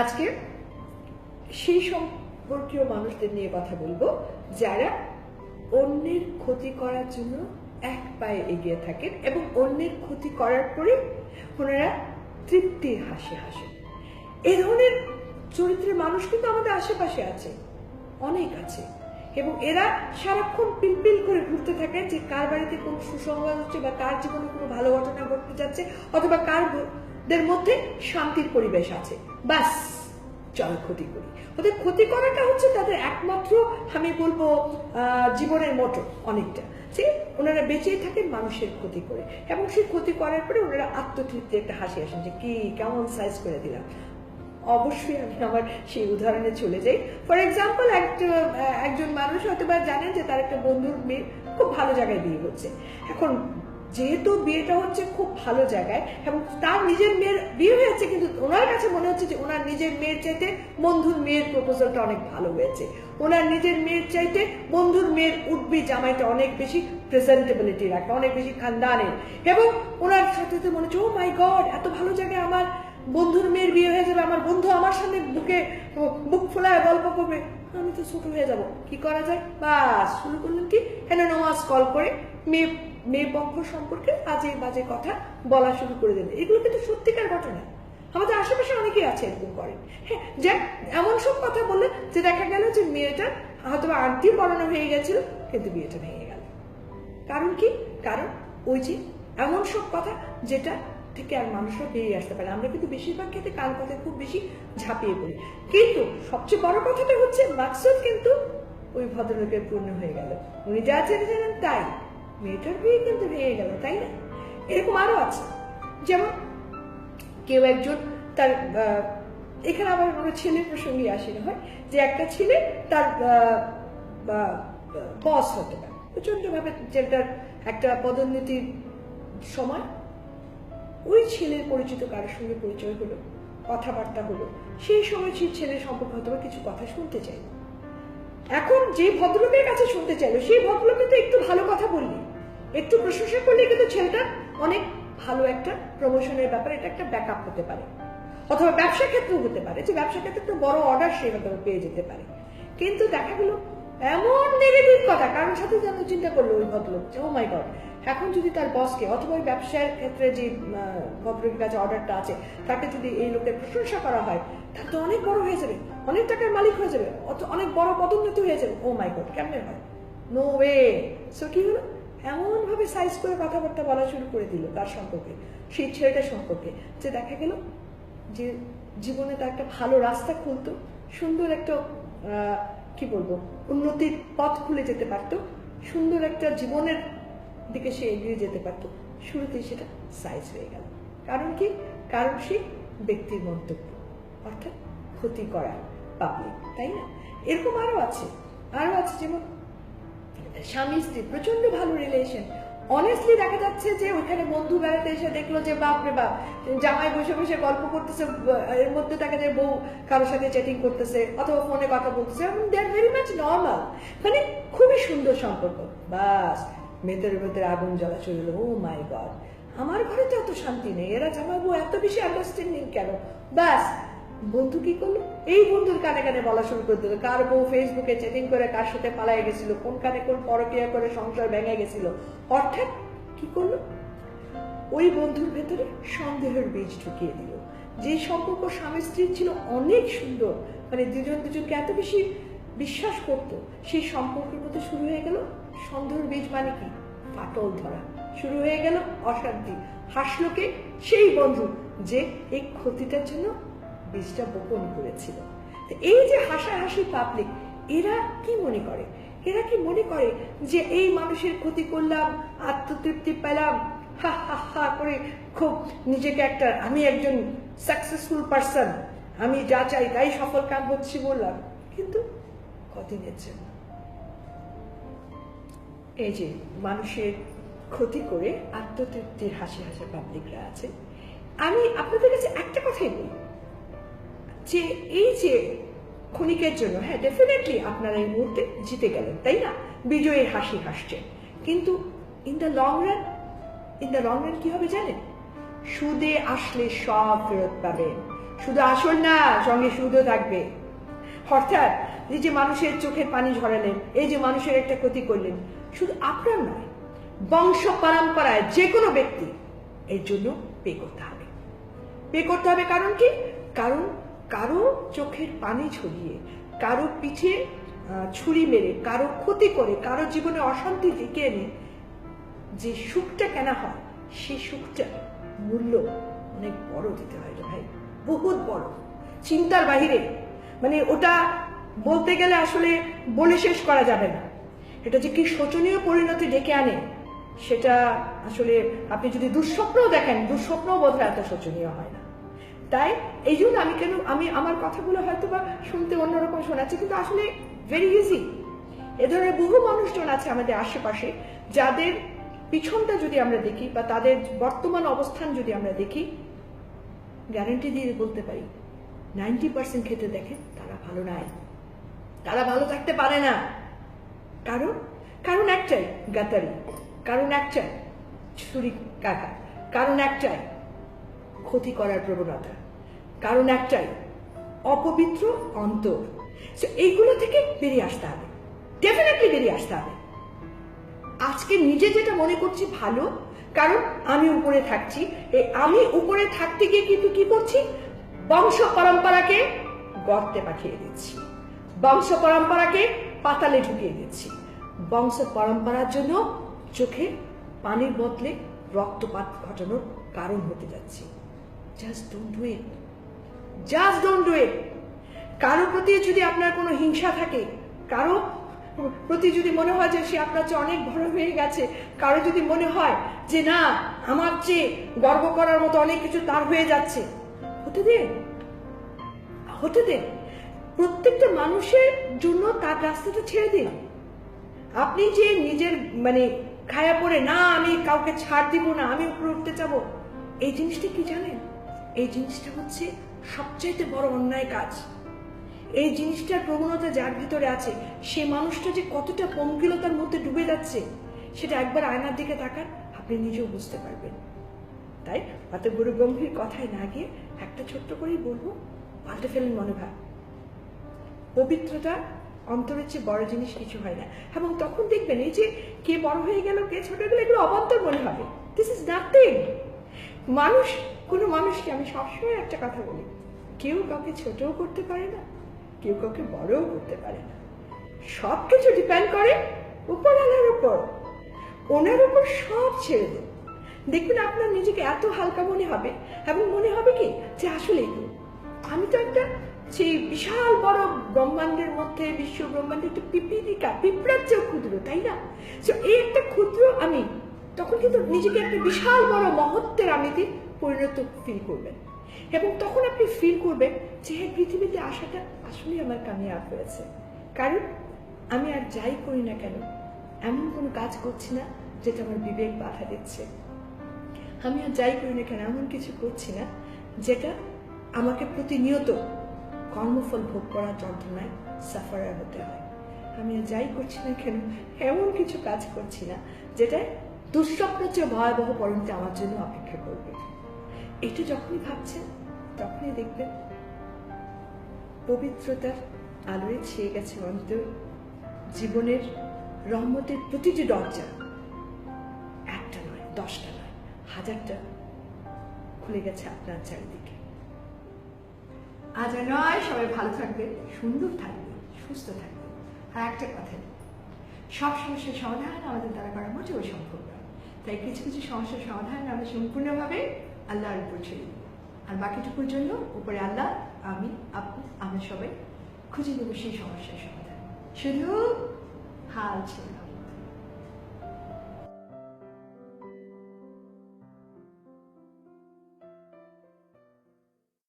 আজকে সেই সম্পর্কীয় মানুষদের নিয়ে কথা বলব যারা অন্যের ক্ষতি করার জন্য এক পায়ে এগিয়ে থাকেন এবং অন্যের ক্ষতি করার পরে ওনারা তৃপ্তির হাসি হাসেন। এই ধরনের চরিত্রের মানুষ কিন্তু আমাদের আশেপাশে আছে, অনেক আছে এবং এরা সারাক্ষণ পিলপিল করে ঘুরতে থাকে যে কার বাড়িতে কোন সুসংবাদ হচ্ছে বা কার জীবনে কোনো ভালো ঘটনা ঘটতে যাচ্ছে অথবা কার দের মধ্যে শান্তির পরিবেশ আছে। বাস চল ক্ষতি করি। ওদের ক্ষতি করাটা হচ্ছে তাদের একমাত্র, আমি বলব জীবনের মোটো অনেকটা। যে ওনারা বেঁচেই থাকেন মানুষের ক্ষতি করে। এবং সেই ক্ষতি করার পরে ওনারা আত্মতৃপ্তি একটা হাসি আসেন যে, কি, কেমন সাইজ করে দিলাম? অবশ্যই আমি আমার সেই উদাহরণে চলে যাই। ফর এক্সাম্পল একটা একজন মানুষ হয়তো বা জানেন যে তার একটা বন্ধুর মেয়ে খুব ভালো জায়গায় বিয়ে হচ্ছে এখন যেহেতু বিয়েটা হচ্ছে খুব ভালো জায়গায় এবং তার নিজের মেয়ের বিয়ে হয়েছে, কিন্তু ওনার কাছে মনে হচ্ছে যে ওনার নিজের মেয়ের চাইতে বন্ধুর মেয়ের প্রপোজালটা অনেক ভালো হয়েছে। ওনার নিজের মেয়ের চাইতে বন্ধুর মেয়ের উঠবি জামাইটা অনেক বেশি প্রেজেন্টেবিলিটি রাখে, অনেক বেশি খানদানের এবং ওনার সাথে মনে হচ্ছে ও মাই গড এত ভালো জায়গায় আমার বন্ধুর মেয়ের বিয়ে হয়ে যাবে, আমার বন্ধু আমার সামনে বুকে বুক ফোলায় গল্প করবে। আমি তো ছোট হয়ে যাব, কি করা যায়? বাস, শুরু করলেন কি? হেন নমাজ কল করে মেয়ে মেয়ে পক্ষ সম্পর্কে বাজে বাজে কথা বলা শুরু করে দেবে এগুলো কিন্তু সত্যিকার ঘটনা। আমাদের আশেপাশে অনেকেই আছে এরকম করেন হ্যাঁ যাক, এমন সব কথা বললে যে দেখা গেল যে মেয়েটা হয়তো আন্টি পড়ানো হয়ে গেছিল, কিন্তু বিয়েটা ভেঙে গেল। কারণ কি? কারণ ওই যে এমন সব কথা যেটা থেকে আর মানুষরা বেরিয়ে আসতে পারে। আমরা কিন্তু বেশিরভাগ ক্ষেত্রে কাল কথায় খুব বেশি ঝাঁপিয়ে পড়ি। কিন্তু সবচেয়ে বড় কথাটা হচ্ছে, মাকসুদ কিন্তু ওই ভদ্রলোকের পূর্ণ হয়ে গেল। উনি যা চেয়েছিলেন তাই। মেয়েটার বিয়ে কিন্তু ভেঙে গেল, তাই না? এরকম আরও আছে। যেমন কেউ একজন তার এখানে আবার কোনো ছেলের প্রসঙ্গে আসে না, হয় যে একটা ছেলে তার বস হতে পারে। প্রচন্ডভাবে যেটার একটা পদোন্নতির সময়, ওই ছেলের পরিচিত কারোর সঙ্গে পরিচয় হলো, কথাবার্তা হলো, সেই সময় সেই ছেলের সম্পর্কে হয়তো কিছু কথা শুনতে চাইলো। এখন যে ভদ্রলোকের কাছে শুনতে চাইলো, সেই ভদ্রলোকে একটু প্রশংসা করলে কিন্তু ছেলেটা অনেক ভালো একটা প্রমোশনের ব্যাপারে এটা একটা ব্যাকআপ হতে পারে। অথবা ব্যবসা ক্ষেত্রেও হতে পারে। যে ব্যবসা ক্ষেত্রে একটা বড় অর্ডার সে হয়তো পেয়ে যেতে পারে। কিন্তু দেখা গেলো এমন নেগেটিভ কথা কারোর সাথে যেন চিন্তা করল ওই ভদ্রলোক ও মাই গড এখন যদি তার বসকে অথবা ওই ব্যবসার ক্ষেত্রে যে আহ, ভদ্রলোকের কাছে অর্ডারটা আছে তাকে যদি এই লোকের প্রশংসা করা হয় তাহলে তো অনেক বড় হয়ে যাবে অনেক টাকার মালিক হয়ে যাবে অত- অনেক বড় পদোন্নতি হয়ে যাবে। ও মাই গড কেমনে হয়? নো ওয়ে সো কি হলো? এমন ভাবে সাইজ করে কথাবার্তা বলা শুরু করে দিল তার সম্পর্কে, সেই ছেলেটার সম্পর্কে, যে দেখা গেল যে জীবনে তার একটা ভালো রাস্তা খুলতো, সুন্দর একটা কি বলব, উন্নতির পথ খুলে যেতে পারতো, সুন্দর একটা জীবনের দিকে সে এগিয়ে যেতে পারতো, শুরুতেই সেটা সাইজ হয়ে গেল। কারণ কি? কারণ সে ব্যক্তির মন্তব্য, অর্থাৎ ক্ষতি করা পাবলিক তাই না? এরকম আরও আছে, আরও আছে যেমন স্বামী স্ত্রী প্রচণ্ড ভালো রিলেশন অনেস্টলি দেখা যাচ্ছে যে ওখানে বন্ধু বেড়াতে এসে দেখল যে, বাপ রে বাপ, জামাই বসে বসে গল্প করতেছে এর মধ্যে দেখা যায় বউ কারোর সাথে চ্যাটিং করতেছে, অথবা ফোনে কথা বলতেছে। They are very much normal মানে খুবই সুন্দর সম্পর্ক। বাস মেয়েদের ভেতরে আগুন জ্বলা হলো ও মাই গড আমার ঘরে তো এত শান্তি নেই। এরা জামাই বউ এত বেশি আন্ডারস্ট্যান্ডিং কেন? ব্যাস বন্ধু কি করল? এই বন্ধুর কানে কানে বলা শুরু করে দিল। কার বউ ফেসবুকে চ্যাটিং করে কার সাথে পালাই গেছিল? কোন কানে কোন পরকিয়া করে সংসার ভেঙে গেছিল? অর্থাৎ কি করল? ওই বন্ধুর ভেতরে সন্দেহের বীজ ঢুকিয়ে দিল। যে সম্পর্ক স্বামী স্ত্রীর ছিল অনেক সুন্দর মানে দুজন দুজনকে এত বেশি বিশ্বাস করতো, সেই সম্পর্কের মধ্যে শুরু হয়ে গেল সন্দেহের বীজ মানে কি? ফাটল ধরা। শুরু হয়ে গেল অশান্তি। হাসলোকে সেই বন্ধু যে এই ক্ষতিটার জন্য বীজটা বপন করেছিল। এই যে হাসাহাসি পাবলিক, এরা কি মনে করে? এরা কি মনে করে যে এই মানুষের ক্ষতি করলাম, আত্মতৃপ্তি পেলাম, হা হা হা করে খুব নিজেকে একটা, আমি একজন সাকসেসফুল পার্সন আমি যা চাই তাই সফল কাম হচ্ছি বললাম। কিন্তু কদিনের জন্য? এই যে মানুষের ক্ষতি করে আত্মতৃপ্তির হাসি হাসি পাবলিকরা আছে। আমি আপনাদের কাছে একটা কথাই বলি যে এই যে ক্ষণিকের জন্য হ্যাঁ ডেফিনেটলি আপনারা এই মুহূর্তে জিতে গেলেন, তাই না? বিজয়ের হাসি হাসছে। কিন্তু in the long run in the long run কি হবে জানেন? সুদে আসলে সব ফেরত পাবেন শুধু আসল না, সঙ্গে সুদও থাকবে। অর্থাৎ এই যে মানুষের চোখের পানি ঝরালেন, এই যে মানুষের একটা ক্ষতি করলেন, শুধু আপনার নয়, বংশ পরম্পরায় যে কোনো ব্যক্তি এর জন্য পে করতে হবে। পে করতে হবে কারণ কি? কারণ কারও চোখের পানি ছড়িয়ে, কারও পিঠে ছুরি মেরে, কারও ক্ষতি করে, কারও জীবনে অশান্তি ডেকে এনে যে সুখটা কেনা হয় সেই সুখটা মূল্য অনেক বড় দিতে হয় রে ভাই, বহুত বড়। চিন্তার বাহিরে মানে ওটা বলতে গেলে আসলে বলে শেষ করা যাবে না। এটা যে কি শোচনীয় পরিণতি ডেকে আনে, সেটা আসলে আপনি যদি দুঃস্বপ্নও দেখেন, দুঃস্বপ্নও বোধ হয় এত শোচনীয় হয় না। তাই এই জন্য আমি কেন, আমি আমার কথাগুলো হয়তো বা শুনতে অন্যরকম শোনাচ্ছি, কিন্তু আসলে ভেরি ইজি এ ধরনের বহু মানুষজন আছে আমাদের আশেপাশে, যাদের পিছনটা যদি আমরা দেখি বা তাদের বর্তমান অবস্থান যদি আমরা দেখি গ্যারান্টি দিয়ে বলতে পারি নাইনটি পার্সেন্ট খেতে দেখেন তারা ভালো নাই। তারা ভালো থাকতে পারে না। কারণ কারণ একটাই গাতারি কারণ একটাই ছুরি কাকা কারণ একটাই ক্ষতি করার প্রবণতা। কারণ একটাই, অপবিত্র অন্তর। এইগুলো থেকে বেরিয়ে আসতে হবে। ডেফিনেটলি বেরিয়ে আসতে হবে। আজকে নিজে যেটা মনে করছি ভালো, কারণ আমি উপরে থাকছি। এই আমি উপরে থাকতে গিয়ে কিন্তু কি করছি? বংশ পরম্পরাকে গর্তে পাঠিয়ে দিচ্ছি। বংশ পরম্পরাকে পাতালে ঢুকিয়ে দিচ্ছি। বংশ পরম্পরার জন্য চোখে পানির বদলে রক্তপাত ঘটানোর কারণ হতে যাচ্ছি। Just don't do it just don't do it কারও প্রতি যদি আপনার কোনো হিংসা থাকে, কারও প্রতি যদি মনে হয় যে সে আপনার চেয়ে অনেক বড় হয়ে গেছে, কারও যদি মনে হয় যে না, আমার চেয়ে গর্ব করার মতো অনেক কিছু তার হয়ে যাচ্ছে, হতে দেন হতে দেন প্রত্যেকটা মানুষের জন্য তার রাস্তাটা ছেড়ে দিন আপনি যে নিজের মানে খায়া পড়ে, না, আমি কাউকে ছাড় দিব না, আমি উপরে উঠতে চাবো, এই জিনিসটা কি জানেন? এই জিনিসটা হচ্ছে সবচাইতে বড় অন্যায় কাজ। এই জিনিসটার প্রবণতা যার ভিতরে আছে, সে মানুষটা যে কতটা পঙ্কিলতার মধ্যে ডুবে যাচ্ছে, সেটা একবার আয়নার দিকে তাকান, আপনি নিজেও বুঝতে পারবেন। তাই অত গুরু গম্ভীর কথায় না গিয়ে একটা ছোট্ট করেই বলব, পাল্টে ফেলেন মনোভাব। পবিত্রতা অন্তরের চেয়ে বড় জিনিস কিছু হয় না। এবং তখন দেখবেন এই যে কে বড় হয়ে গেল, কে ছোট গেল, এগুলো অবান্তর মনে হবে। দিস ইজ নাথিং মানুষ কোনো মানুষকে আমি সবসময় একটা কথা বলি কেউ কাউকে ছোটও করতে পারে না কেউ কাউকে বড়ও করতে পারে না। সব কিছু ডিপেন্ড করে উপরওয়ালার উপর। ওনার উপর সব ছেড়ে দেন দেখবেন আপনার নিজেকে এত হালকা মনে হবে এবং মনে হবে কি যে আসলেই তো আমি তো একটা সেই বিশাল বড় ব্রহ্মাণ্ডের মধ্যে বিশ্ব ব্রহ্মাণ্ডের একটা পিপিলিকা পিঁপড়ার চেয়েও ক্ষুদ্র তাই না? So, এই একটা ক্ষুদ্র আমি তখন কিন্তু নিজেকে একটা বিশাল বড় মহত্বের আমিতে পরিণত ফিল করবেন। এবং তখন আপনি ফিল করবেন যে হ্যাঁ পৃথিবীতে আসাটা আসলেই আমার কামিয়াব হয়েছে। কারণ আমি আর যাই করি না কেন, এমন কোনো কাজ করছি না যেটা আমার বিবেক বাধা দিচ্ছে। আমি আর যাই করি না কেন, এমন কিছু করছি না যেটা আমাকে প্রতিনিয়ত কর্মফল ভোগ করার যন্ত্রণায় সাফারার হতে হয়। আমি আর যাই করছি না কেন, এমন কিছু কাজ করছি না যেটা দুঃস্বপ্নের চেয়ে ভয়াবহ পরিণতি আমার জন্য অপেক্ষা করবে। এটা যখনই ভাবছেন, তখনই দেখবেন পবিত্রতার আলোয় ছেয়ে গেছে অন্তর। জীবনের রহমতের প্রতিটি দরজা একটা নয়, দশটা নয়, হাজারটা খুলে গেছে আপনার চারিদিকে। আজ আর নয়, সবাই ভালো থাকবে সুন্দর থাকবে সুস্থ থাকবে আর একটা কথা সব সমস্যার সমাধান আমাদের দ্বারা করা মোটেও সম্ভব নয়। তাই কিছু কিছু সমস্যার সমাধান আমরা সম্পূর্ণভাবে আল্লাহর উপর ছেড়ে দিব। আর বাকিটুকুর জন্য উপরে আল্লাহ, আমি, আপনি, আমরা সবাই খুঁজে নেব সেই সমস্যার সমাধান। শুধু হাল ছিল